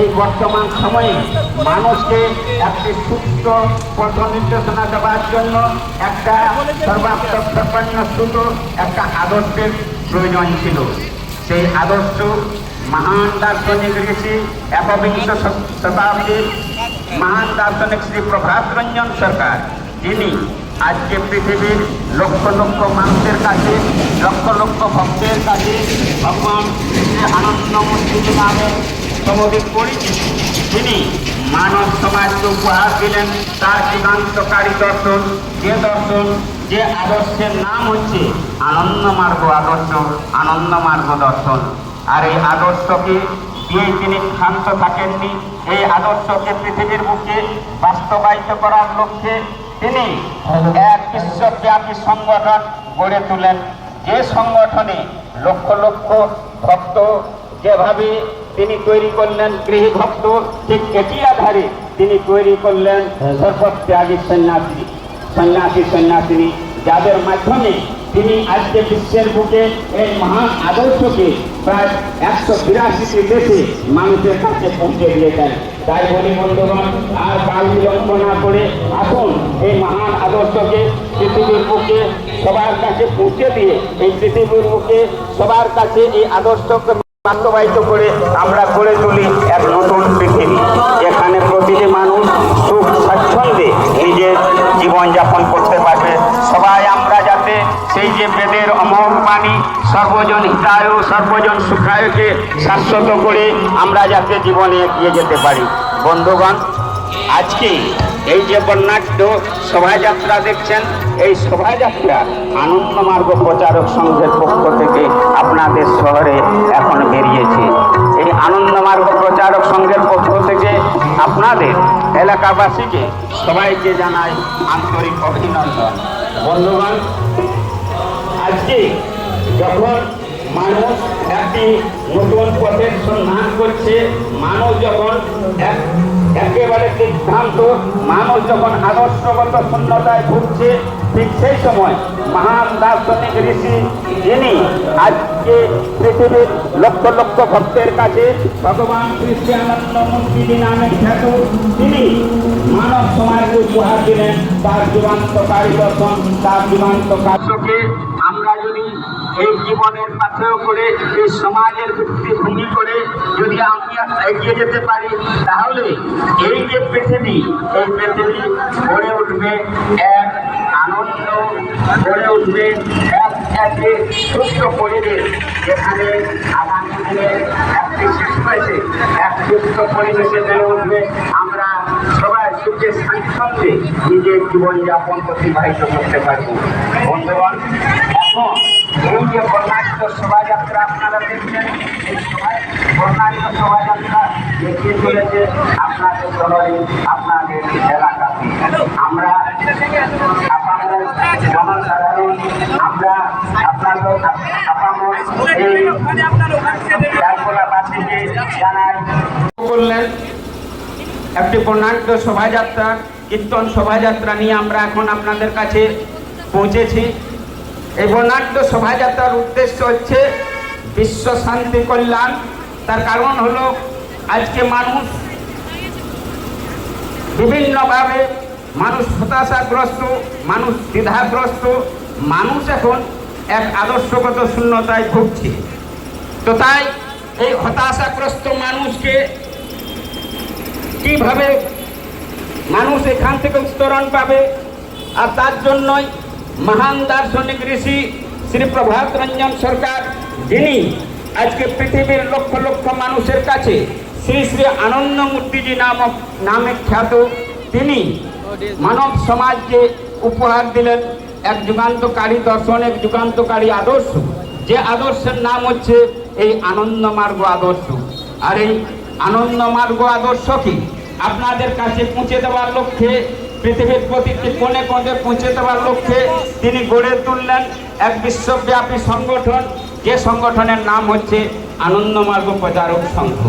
এই বর্তমান সময়ে মানুষকে একটি সুস্থ পথ নির্দেশনা দেওয়ার জন্য একটা সর্বাত্মক শুধু একটা আদর্শের প্রয়োজন ছিল। সেই আদর্শ মহান দার্শনিক ঋষি একবিংশ শতাব্দীর মহান দার্শনিক শ্রী প্রভাত রঞ্জন সরকার, যিনি আজকে পৃথিবীর লক্ষ লক্ষ মানুষের কাছে, লক্ষ লক্ষ ভক্তের কাছে ভগবান শ্রী আনন্দমূর্তি নামে সমধিক পরিচিত তিনি মানব সমাজকে উপহার দিলেন। তার যুগান্তকারী দর্শন, যে দর্শন, যে আদর্শের নাম হচ্ছে আনন্দমার্গ আদর্শ আনন্দমার্গ দর্শন। আর এই আদর্শকে দিয়ে তিনি ক্ষান্ত থাকেননি। এই আদর্শকে পৃথিবীর বুকে বাস্তবায়িত করার লক্ষ্যে তিনি এক বিশ্বব্যাপী সংগঠন গড়ে তোলেন। যে সংগঠনে লক্ষ লক্ষ ভক্ত যেভাবে তিনি তৈরি করলেন গৃহী ভক্ত ঠিক এটি আধারে তিনি তৈরি করলেন সর্বত্যাগী সন্ন্যাসী। সন্ন্যাসী, সন্ন্যাসিনী, যাদের মাধ্যমে তিনি আজকে বিশ্বের বুকে এই মহান আদর্শকে প্রায় একশো বিরাশিটি দেশে মানুষের কাছে পৌঁছে দিয়েছেন। তাই বলি, বন্ধুগণ, আর কাল বিলম্ব না করে আসুন এই মহান আদর্শকে পৃথিবীর বুকে সবার কাছে পৌঁছে দিয়ে, এই পৃথিবীর বুকে সবার কাছে এই আদর্শকে বাস্তবায়িত করে আমরা গড়ে তুলি এক নতুন পৃথিবী, যেখানে প্রতিটি মানুষ সুখ স্বাচ্ছন্দ্যে নিজের জীবনযাপন করতে পারবে। সবাই আমরা যাতে সেই যে বেদের অমর বাণী, সর্বজন হিতায় সর্বজন সুখায়কে শাশ্বত করে আমরা যাতে জীবনে এগিয়ে যেতে পারি। বন্ধুগণ, আজকে এই যে বর্ণাঢ্য শোভাযাত্রা দেখছেন, এই শোভাযাত্রা আনন্দমার্গ প্রচারক সংঘের পক্ষ থেকে এলাকাবাসীকে সবাইকে জানাই আন্তরিক অভিনন্দন। বন্ধুগণ, আজকে যখন মানুষ একটি নতুন পথের সন্ধান করছে, মানুষ যখন এক একেবারে সিদ্ধান্ত, মানুষ যখন আদর্শগত শূন্যতায় ভুগছে, ঠিক সেই সময় মহান দার্শনিক ঋষি যিনি আজকে পৃথিবীর লক্ষ লক্ষ ভক্তের কাছে ভগবান খ্রিস্টানন্দ মন্ত্রী নামে খ্যাত তিনি মানব সমাজকে উপহার দিলেন। তার যুগান্তকারী দর্শন তার যুগান্ত কার্যকে আমরা যদি এই জীবনের পাথেয় করে, এই সমাজের ভিত্তিভূমি করে যদি আমরা এগিয়ে যেতে পারি, তাহলে এই যে পৃথিবী, এই পৃথিবী গড়ে উঠবে এক আনন্দ, গড়ে উঠবে একটি সুস্থ পরিবেশ যেখানে আগামী দিনে একটি শিশু এসে এক সুস্থ পরিবেশে বেড়ে উঠবে। আমরা সবাই সুখে স্বাচ্ছন্দ্যে নিজের জীবনযাপন অতিবাহিত করতে পারব। বন্ধুগণ, এখন এই যে বর্ণাঢ্য শোভাযাত্রা আপনারা দেখছেন, এই বর্ণাঢ্য শোভাযাত্রা দেখিয়ে চলেছে আপনাদের শহরে আপনাদের এলাকাতে আমরা একটি বর্ণাঢ্য শোভাযাত্রা, কীর্তন শোভাযাত্রা নিয়ে আমরা এখন আপনাদের কাছে পৌঁছেছি। এই বর্ণাঢ্য শোভাযাত্রার উদ্দেশ্য হচ্ছে বিশ্ব শান্তি কল্যাণ। তার কারণ হলো, আজকে মানুষ বিভিন্নভাবে মানুষ হতাশাগ্রস্ত, মানুষ দ্বিধাগ্রস্ত, মানুষ এখন এক আদর্শগত শূন্যতায় ভুগছে। তো তাই এই হতাশাগ্রস্ত মানুষকে কীভাবে মানুষ এখান থেকে উত্তরণ পাবে? আর তার জন্যই মহান দার্শনিক ঋষি শ্রী প্রভাত রঞ্জন সরকার, যিনি আজকে পৃথিবীর লক্ষ লক্ষ মানুষের কাছে শ্রী শ্রী আনন্দ মূর্তিজি নামক নামে খ্যাত তিনি মানব সমাজকে উপহার দিলেন এক যুগান্তকারী দর্শন, এক যুগান্তকারী আদর্শ। যে আদর্শের নাম হচ্ছে এই আনন্দমার্গ আদর্শ। আর এই আনন্দমার্গ আদর্শ কি? আপনাদের কাছে পৌঁছে দেওয়ার লক্ষ্যে, পৃথিবীর প্রতিটি কোণে কোণে পৌঁছে দেওয়ার লক্ষ্যে তিনি গড়ে তুললেন এক বিশ্বব্যাপী সংগঠন। যে সংগঠনের নাম হচ্ছে আনন্দমার্গ প্রচারক সংঘ।